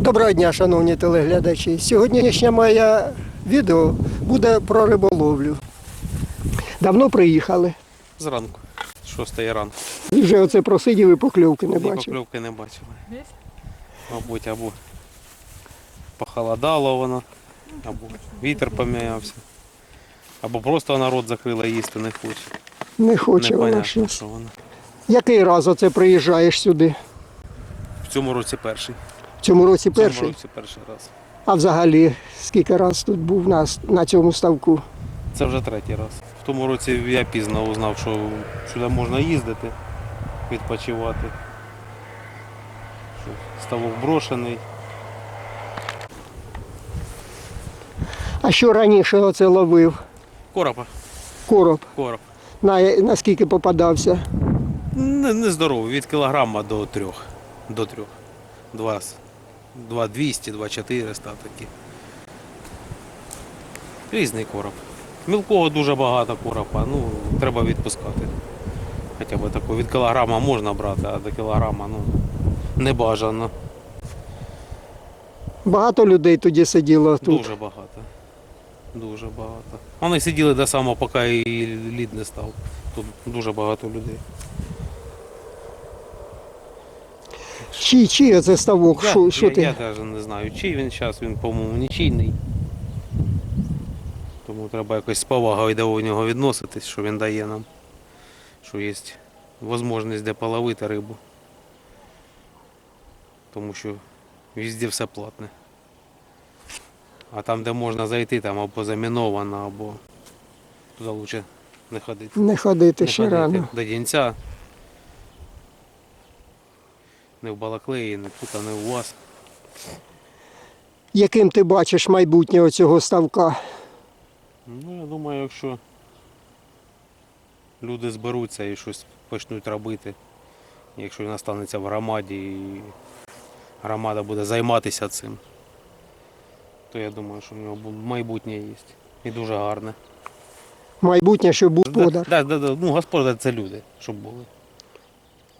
Доброго дня, шановні телеглядачі. Сьогоднішнє моє відео буде про риболовлю. Давно приїхали. Зранку. Шостої ранку. І вже оце просидів і покльовки не бачив. покльовки не бачили. Мабуть, або похолодало воно, або вітер помінявся. Або просто народ закрила їсти не хоче. Не хоче вона щось. Який раз оце приїжджаєш сюди? В цьому році перший. В цьому році В цьому перший? році перший раз. А взагалі скільки раз тут був на, на цьому ставку? Це вже третій раз. В тому році я пізно узнав, що сюди можна їздити, відпочивати. Ставок брошений. А що раніше оце ловив? Коропа. Короб. Короб. На, наскільки попадався? Не, не здоровий, від кілограма до трьох. До трьох. Два, с- два 200, два 400 такі. Різний короб. Мілкого дуже багато коропа, ну, треба відпускати. Хоча б такого від кілограма можна брати, а до кілограма ну, не бажано. Багато людей тоді сиділо тут. Дуже багато. Дуже багато. Вони сиділи до самого, поки і лід не став. Тут дуже багато людей. Чий, чий оце ставок? Я, Що, що я, ти? я навіть не знаю, чий він зараз, він, по-моєму, нічийний. Тому треба якось з повагою до нього відноситись, що він дає нам. Що є можливість де половити рибу. Тому що везде все платне. А там, де можна зайти, там або заміновано, або туди краще не ходити. Не ходити Не ще ходити рано. До кінця. Не в Балаклеї, не тут, а не у вас. Яким ти бачиш майбутнє оцього ставка? Ну, я думаю, якщо люди зберуться і щось почнуть робити, якщо він останеться в громаді і громада буде займатися цим, то я думаю, що в нього майбутнє є. І дуже гарне. Майбутнє, щоб був господар. Да, да, да, ну, господар це люди, щоб були.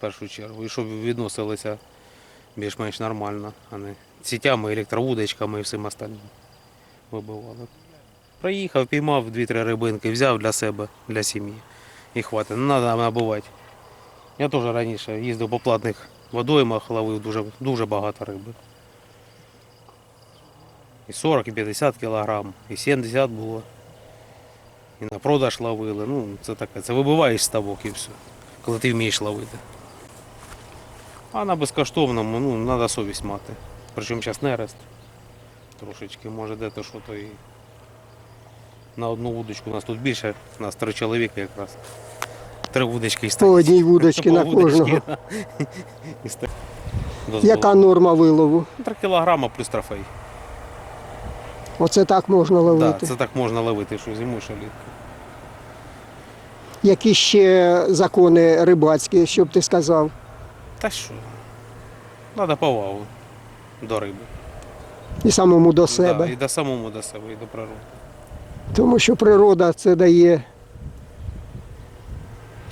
В першу чергу. І щоб відносилися більш-менш нормально, а не сітями, електровудочками і всім остальним вибивали. Приїхав, піймав дві-три рибинки, взяв для себе, для сім'ї. І хватить. Не треба набувати. Я теж раніше їздив по платних водоймах, ловив дуже, дуже багато риби. І 40, і 50 кілограм, і 70 було. І на продаж ловили. Ну, це таке. Це вибиваєш ставок і все. Коли ти вмієш ловити. А на безкоштовному, ну, треба совість мати. Причому зараз нерест. Трошечки, може де-то що то і на одну вудочку. У нас тут більше, у нас три чоловіка якраз. Три вудочки і По одній вудочці на кожного. Яка норма вилову? Три кілограма плюс трофей. Оце так можна Так, ловити. це так можна ловити, що зиму, що літку. Які ще закони рибацькі, що б ти сказав? Та що? Треба повагу до риби. І самому до Да, себе. і до самому до себе, і до природи. Тому що природа це дає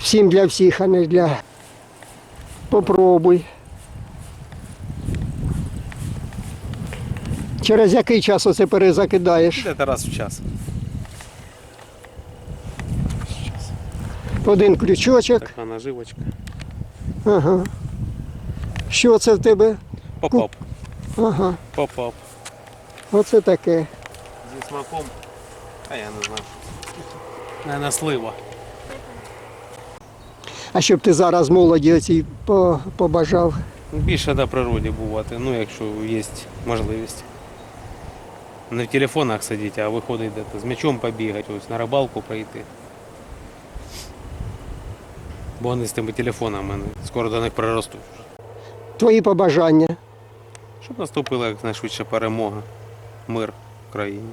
всім для всіх, а не для. Попробуй. Через який час оце перезакидаєш? Де раз в час. Один крючочок. Така наживочка. Ага. Що це в тебе? Попап. Ага. Попап. Оце таке. Зі смаком. А я не знаю. Наверное, слива. А щоб ти зараз молоді оцій по- побажав. Більше на природі бувати, ну якщо є можливість. Не в телефонах сидіти, а виходить де-то з м'ячом побігати, ось на рибалку прийти. Бо вони з тими телефонами ну, скоро до них приростуть. вже. Твої побажання. Щоб наступила якнайшвидше перемога, мир в країні.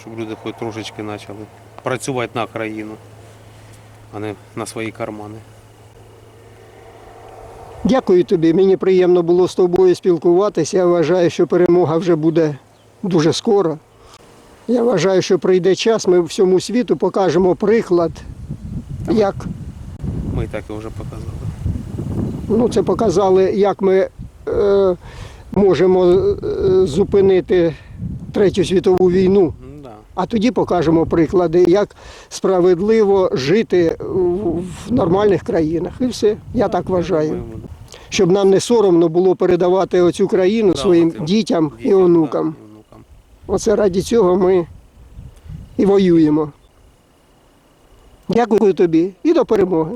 Щоб люди хоч трошечки почали працювати на країну, а не на свої кармани. Дякую тобі. Мені приємно було з тобою спілкуватися. Я вважаю, що перемога вже буде дуже скоро. Я вважаю, що прийде час, ми всьому світу покажемо приклад, як Ми так і вже показали. Ну, це показали, як ми е, можемо е, зупинити Третю світову війну. Ну. А тоді покажемо приклади, як справедливо жити в нормальних країнах. І все. Я так вважаю. Щоб нам не соромно було передавати оцю країну своїм дітям і онукам. Оце раді цього ми і воюємо. Дякую тобі і до перемоги.